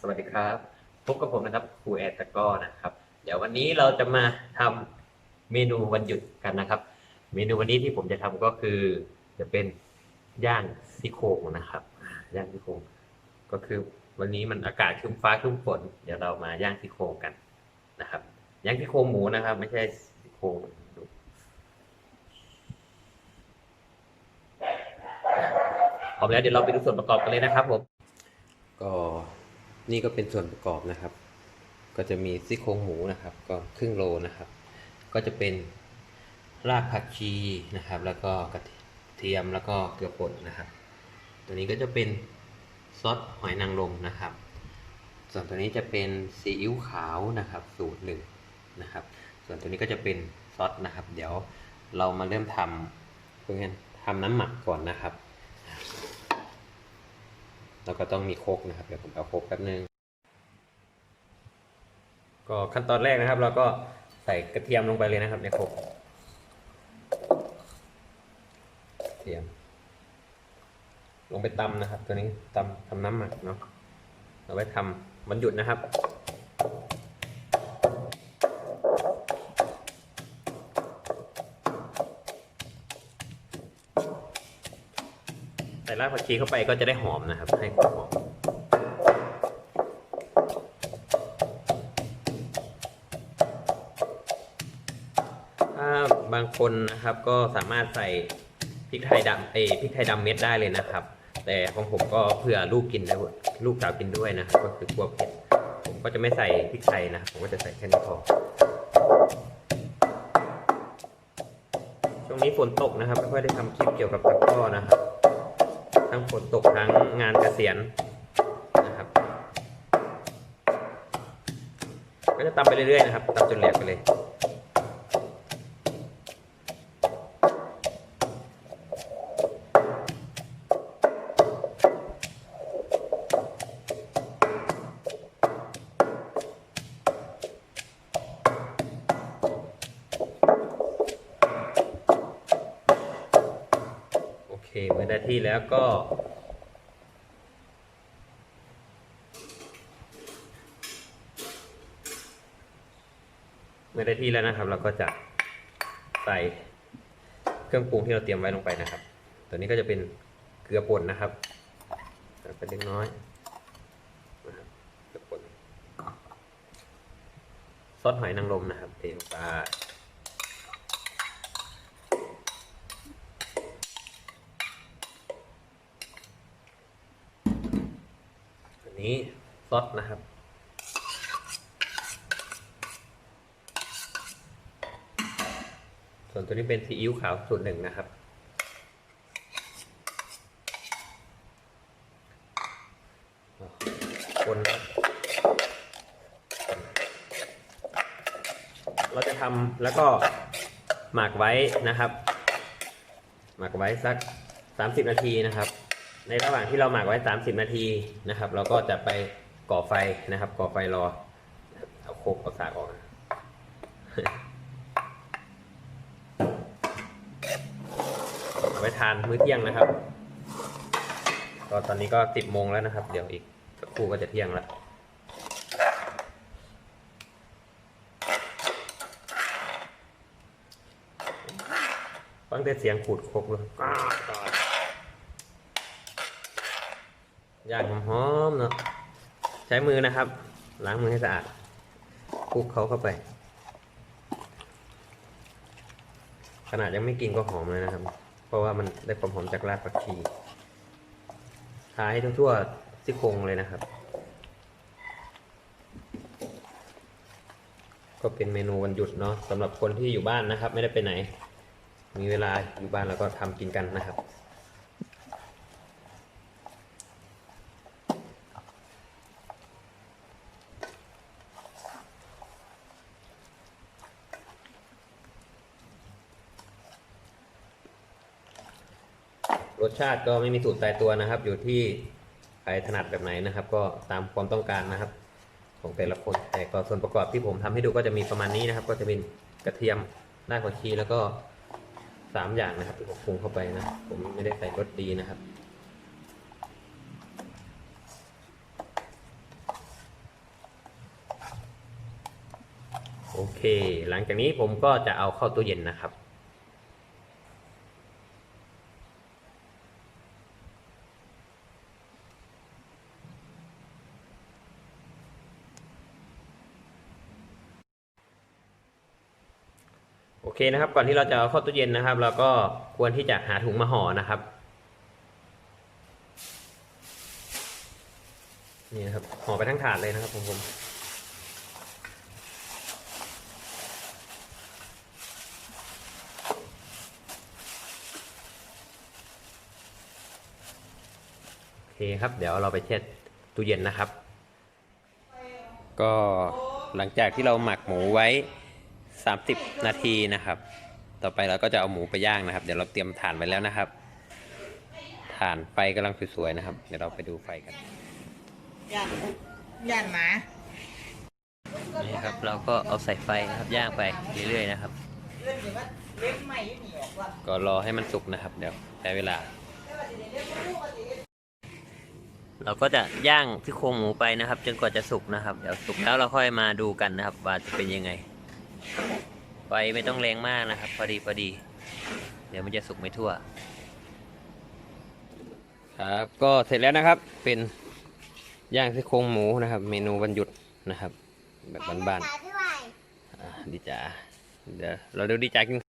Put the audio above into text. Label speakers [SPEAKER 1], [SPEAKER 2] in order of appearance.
[SPEAKER 1] สวัสดีครับ พบกับผมนะครับครูแอดตะก้อนะครับ เดี๋ยววันนี้เราจะมาทำเมนูวันหยุดกันนะครับ เมนูวันนี้ที่ผมจะทำก็คือ จะเป็นย่างซี่โครงนะครับ ย่างซี่โครงก็คือวันนี้มันอากาศครึ้มฟ้าครึ้มฝน เดี๋ยวเรามาย่างซี่โครงกันนะครับ ย่างซี่โครงหมูนะครับ ไม่ใช่ซี่โครงพร้อมแล้วเดี๋ยวเราไปดูส่วนประกอบกันเลยนะครับผมก็ นี่ก็เป็นส่วนประกอบนะครับ ก็จะมีซี่โครงหมูนะครับ ก็ครึ่งโลนะครับ ก็จะเป็นรากผักชีนะครับ แล้วก็กระเทียมแล้วก็เกลือป่นนะครับ ตัวนี้ก็จะเป็นซอสหอยนางรมนะครับ ส่วนตัวนี้จะเป็นซีอิ๊วขาวนะครับ สูตรหนึ่งนะครับ ส่วนตัวนี้ก็จะเป็นซอสนะครับ เดี๋ยวเรามาเริ่มทำเพื่อนทำน้ำหมักก่อนนะครับ แล้วก็ต้องมีโคกนะครับเดี๋ยวผมเอาโคกแป๊บนึงก็ขั้นตอนแรกนะครับ เราก็ใส่กระเทียมลงไปเลยนะครับในโคกกระเทียม ลงไปตำนะครับ ตัวนี้ตำทำน้ำหมักเนาะเอาไว้ทำวันหยุดนะครับ รากผักชีเข้าไปก็จะได้หอมนะครับ ให้ความหอมถ้าบางคนนะครับก็สามารถใส่พริกไทยดำเอยพริกไทยดำเม็ดได้เลยนะครับ แต่ของผมก็เพื่อลูกกินได้วยลูกสาวกินด้วยนะครับก็คือกลัวเผ็ดผมก็จะไม่ใส่พริกไทยนะครับผมก็จะใส่แค่นี้พอช่วงนี้ฝนตกนะครับไม่ค่อยได้ทำคลิปเกี่ยวกับตะกร้อนะครับ ทั้งฝนตกทั้งงานเกษียณนะครับ ก็จะตำไปเรื่อยๆนะครับตำจนแหลกไปเลย เคเมื่อได้ที่แล้วก็ เมื่อได้ที่แล้วนะครับ เราก็จะใส่เครื่องปรุงที่เราเตรียมไว้ลงไปนะครับ ตัวนี้ก็จะเป็นเกลือป่นนะครับใส่ไปเล็กน้อยนะครับเกลือป่นซอสหอยนางรมนะครับเทลงไป นี้ซอสนะครับ ส่วนตัวนี้เป็นซีอิ๊วขาวสูตรหนึ่งนะครับ คนเราจะทำแล้วก็หมักไว้นะครับ หมักไว้สัก 30 นาทีนะครับ ในระหว่างที่เราหมักไว้ 30 นาทีนะครับ เราก็จะไปก่อไฟนะครับ ก่อไฟรอ เอาโคกเอาสากออกนะเอาไว้ทานมื้อเที่ยงนะครับก็ตอนนี้ก็ 10 โมงแล้วนะครับ เดี๋ยวอีกสักครู่ก็จะเที่ยงแล้วฟังแต่เสียงขูดโคกเลยก้าดก้าด ย่างหอมเนาะใช้มือนะครับ ล้างมือให้สะอาดคลุกเขาเข้าไป ขนาดยังไม่กินก็หอมเลยนะครับ เพราะว่ามันได้ความหอมจากรากผักชีทาให้ทั่วๆซี่โครงเลยนะครับ ก็เป็นเมนูวันหยุดเนาะสำหรับคนที่อยู่บ้านนะครับ ไม่ได้ไปไหน มีเวลาอยู่บ้านแล้วก็ทำกินกันนะครับ รสชาติก็ไม่มีสูตรตายตัวนะครับ อยู่ที่ใครถนัดแบบไหนนะครับ ก็ตามความต้องการนะครับ ของแต่ละคนแต่ก็ส่วนประกอบที่ผมทำให้ดูก็จะมีประมาณนี้นะครับ ก็จะเป็นกระเทียมรากผักชีแล้วก็สามอย่างนะครับที่ผมปรุงเข้าไปนะผมไม่ได้ใส่รสดีนะครับโอเค หลังจากนี้ผมก็จะเอาเข้าตู้เย็นนะครับ เคนะครับ ก่อนที่เราจะเอาเข้าตู้เย็นนะครับ เราก็ควรที่จะหาถุงมาห่อนะครับนี่นะครับห่อไปทั้งถาดเลยนะครับผมผมโอเคครับ เดี๋ยวเราไปเช็ดตู้เย็นนะครับ ก็หลังจากที่เราหมักหมูไว้ 30 นาทีนะครับ ต่อไปเราก็จะเอาหมูไปย่างนะครับ เดี๋ยวเราเตรียมถ่านไว้แล้วนะครับ ถ่านไฟกำลังสวยๆนะครับ เดี๋ยวเราไปดูไฟกัน
[SPEAKER 2] ย่านย่านหมา
[SPEAKER 1] นี่ครับ เราก็เอาใส่ไฟนะครับย่างไปเรื่อยๆนะครับ
[SPEAKER 2] เรื่องสิว่าเล็บใหม่อยู่นี่ออกว่า
[SPEAKER 1] ก็รอให้มันสุกนะครับ เดี๋ยวใช้เวลา เราก็จะย่างที่โครงหมูไปนะครับ จนกว่าจะสุกนะครับ เดี๋ยวสุกแล้วเราค่อยมาดูกันนะครับ ว่าจะเป็นยังไง ไฟไม่ต้องแรงมากนะครับ พอดีพอดี เดี๋ยวมันจะสุกไม่ทั่ว ครับ ก็เสร็จแล้วนะครับ เป็นย่างที่โครงหมูนะครับ เมนูวันหยุดนะครับ แบบบ้านๆอ่าดีจ้าเดี๋ยวเราดูดีจ้ากิน